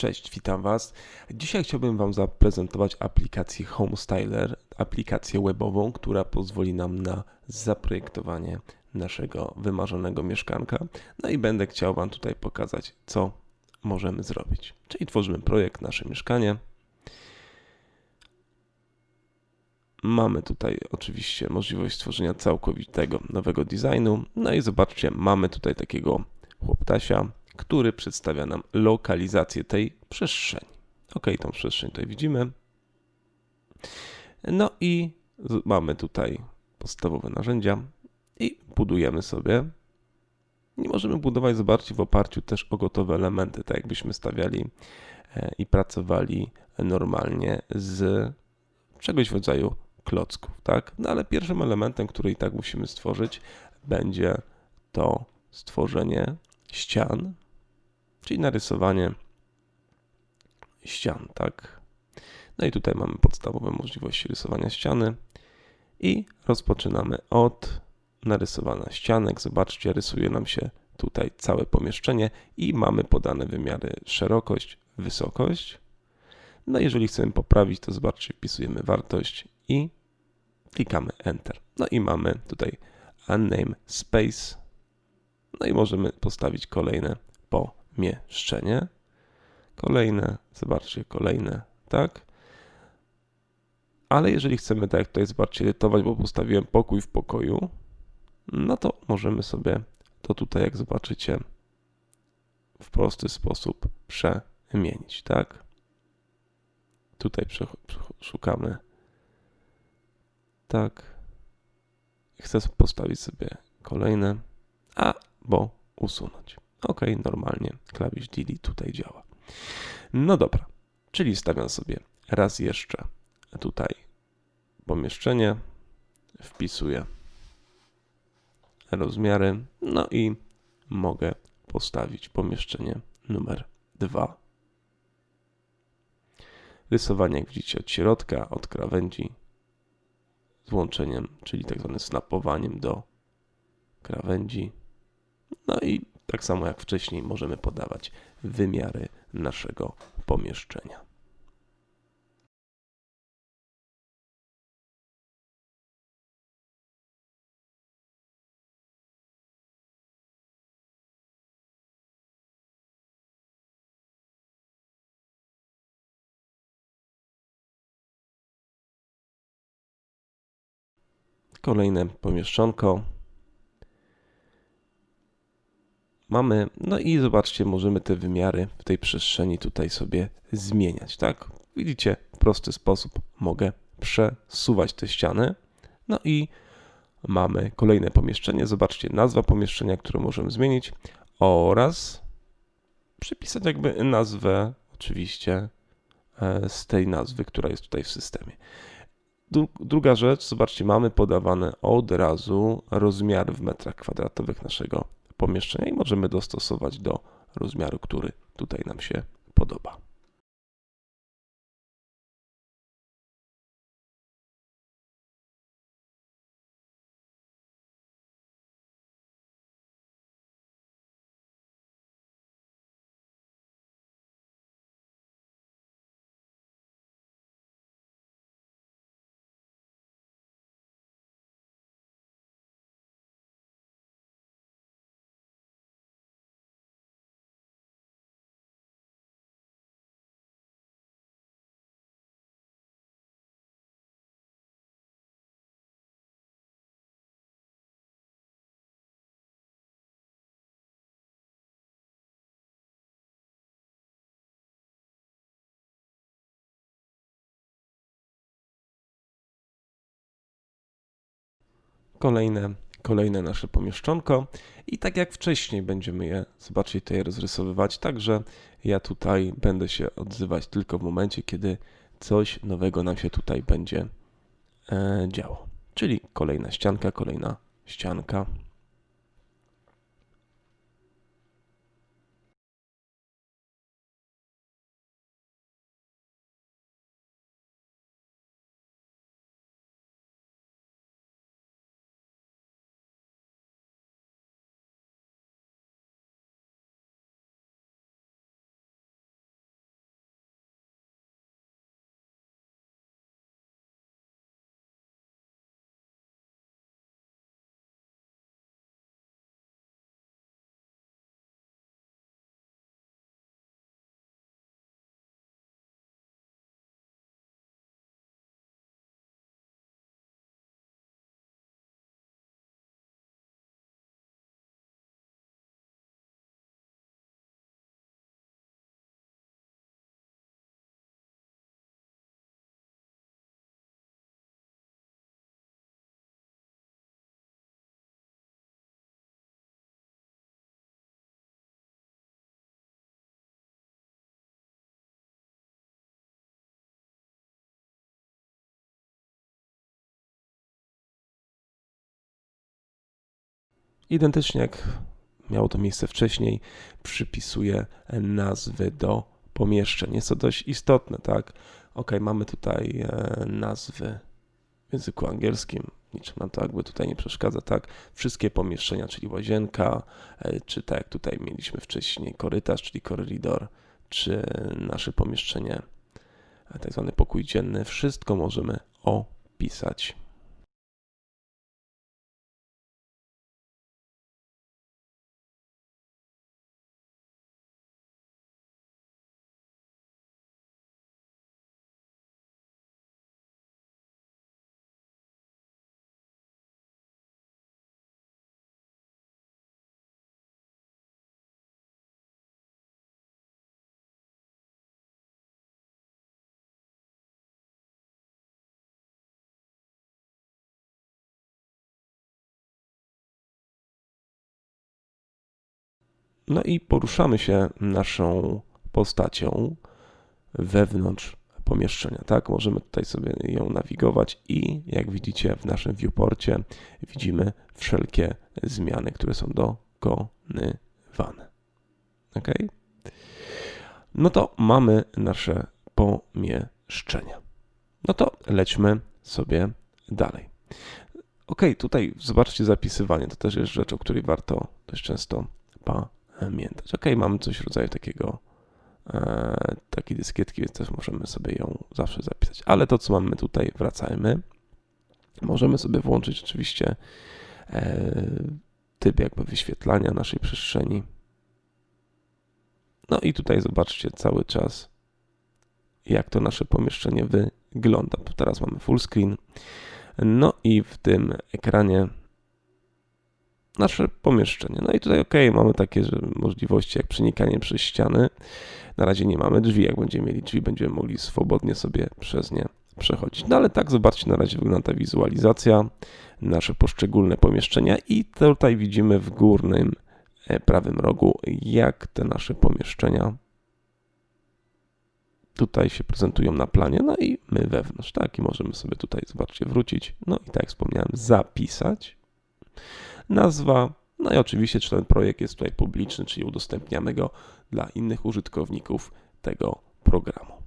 Cześć, witam Was. Dzisiaj chciałbym Wam zaprezentować aplikację HomeStyler, aplikację webową, która pozwoli nam na zaprojektowanie naszego wymarzonego mieszkanka. No i będę chciał Wam tutaj pokazać, co możemy zrobić. Czyli tworzymy projekt, nasze mieszkanie. Mamy tutaj oczywiście możliwość stworzenia całkowitego nowego designu. No i zobaczcie, mamy tutaj takiego chłoptasia, który przedstawia nam lokalizację tej przestrzeni. Ok, tą przestrzeń tutaj widzimy. No i mamy tutaj podstawowe narzędzia i budujemy sobie. Nie możemy budować, zobaczcie, w oparciu też o gotowe elementy, tak jakbyśmy stawiali e, i pracowali normalnie z czegoś w rodzaju klocków, tak? No ale pierwszym elementem, który i tak musimy stworzyć, będzie to stworzenie ścian, czyli narysowanie ścian, tak? No i tutaj mamy podstawowe możliwości rysowania ściany i rozpoczynamy od narysowania ścianek. Zobaczcie, rysuje nam się tutaj całe pomieszczenie i mamy podane wymiary szerokość, wysokość. No jeżeli chcemy poprawić, to zobaczcie, wpisujemy wartość i klikamy Enter. No i mamy tutaj Uname Space. No i możemy postawić kolejne pomieszczenie. Kolejne, zobaczcie, kolejne, tak? Ale jeżeli chcemy, tak jak tutaj zobaczcie, edytować, bo postawiłem pokój w pokoju, no to możemy sobie to tutaj, jak zobaczycie, w prosty sposób przemienić, tak? Tutaj szukamy, tak. Chcę postawić sobie kolejne, albo usunąć. OK, normalnie klawisz delete tutaj działa. No dobra, czyli stawiam sobie raz jeszcze tutaj pomieszczenie, wpisuję rozmiary, no i mogę postawić pomieszczenie numer 2. Rysowanie, jak widzicie, od środka, od krawędzi, z łączeniem, czyli tak zwanym snapowaniem do krawędzi. No i tak samo jak wcześniej możemy podawać wymiary naszego pomieszczenia. Kolejne pomieszczonko. Mamy, no i zobaczcie, możemy te wymiary w tej przestrzeni tutaj sobie zmieniać, tak? Widzicie, w prosty sposób mogę przesuwać te ściany. No i mamy kolejne pomieszczenie. Zobaczcie, nazwa pomieszczenia, które możemy zmienić oraz przypisać jakby nazwę, oczywiście, e, z tej nazwy, która jest tutaj w systemie. Dru- Druga rzecz, zobaczcie, mamy podawane od razu rozmiary w metrach kwadratowych naszego pomieszczenia i możemy dostosować do rozmiaru, który tutaj nam się podoba. Kolejne, kolejne nasze pomieszczonko i tak jak wcześniej będziemy je, zobaczcie, tutaj rozrysowywać, także ja tutaj będę się odzywać tylko w momencie, kiedy coś nowego nam się tutaj będzie e, działo. Czyli kolejna ścianka, kolejna ścianka. Identycznie jak miało to miejsce wcześniej, przypisuję nazwy do pomieszczeń. Jest to dość istotne, tak? Ok, mamy tutaj e, nazwy w języku angielskim, niczym nam to jakby tutaj nie przeszkadza, tak? Wszystkie pomieszczenia, czyli łazienka, e, czy tak jak tutaj mieliśmy wcześniej korytarz, czyli koryridor, czy nasze pomieszczenie, e, tak zwany pokój dzienny, wszystko możemy opisać. No i poruszamy się naszą postacią wewnątrz pomieszczenia, tak? Możemy tutaj sobie ją nawigować i jak widzicie w naszym viewporcie widzimy wszelkie zmiany, które są dokonywane. Ok? No to mamy nasze pomieszczenia. No to lećmy sobie dalej. Ok, tutaj zobaczcie zapisywanie. To też jest rzecz, o której warto dość często pamiętać. Ok, mamy coś w rodzaju takiego e, takiej dyskietki, więc też możemy sobie ją zawsze zapisać. Ale to, co mamy tutaj, wracajmy. Możemy sobie włączyć oczywiście e, typ jakby wyświetlania naszej przestrzeni. No i tutaj zobaczcie cały czas, jak to nasze pomieszczenie wygląda. Teraz mamy full screen. No i w tym ekranie nasze pomieszczenie. No i tutaj ok, mamy takie możliwości jak przenikanie przez ściany. Na razie nie mamy drzwi. Jak będziemy mieli drzwi, będziemy mogli swobodnie sobie przez nie przechodzić. No ale tak, zobaczcie, na razie wygląda ta wizualizacja, nasze poszczególne pomieszczenia i tutaj widzimy w górnym e, prawym rogu, jak te nasze pomieszczenia tutaj się prezentują na planie, no i my wewnątrz, tak, i możemy sobie tutaj, zobaczcie, wrócić, no i tak jak wspomniałem, zapisać nazwa, no i oczywiście, czy ten projekt jest tutaj publiczny, czyli udostępniamy go dla innych użytkowników tego programu.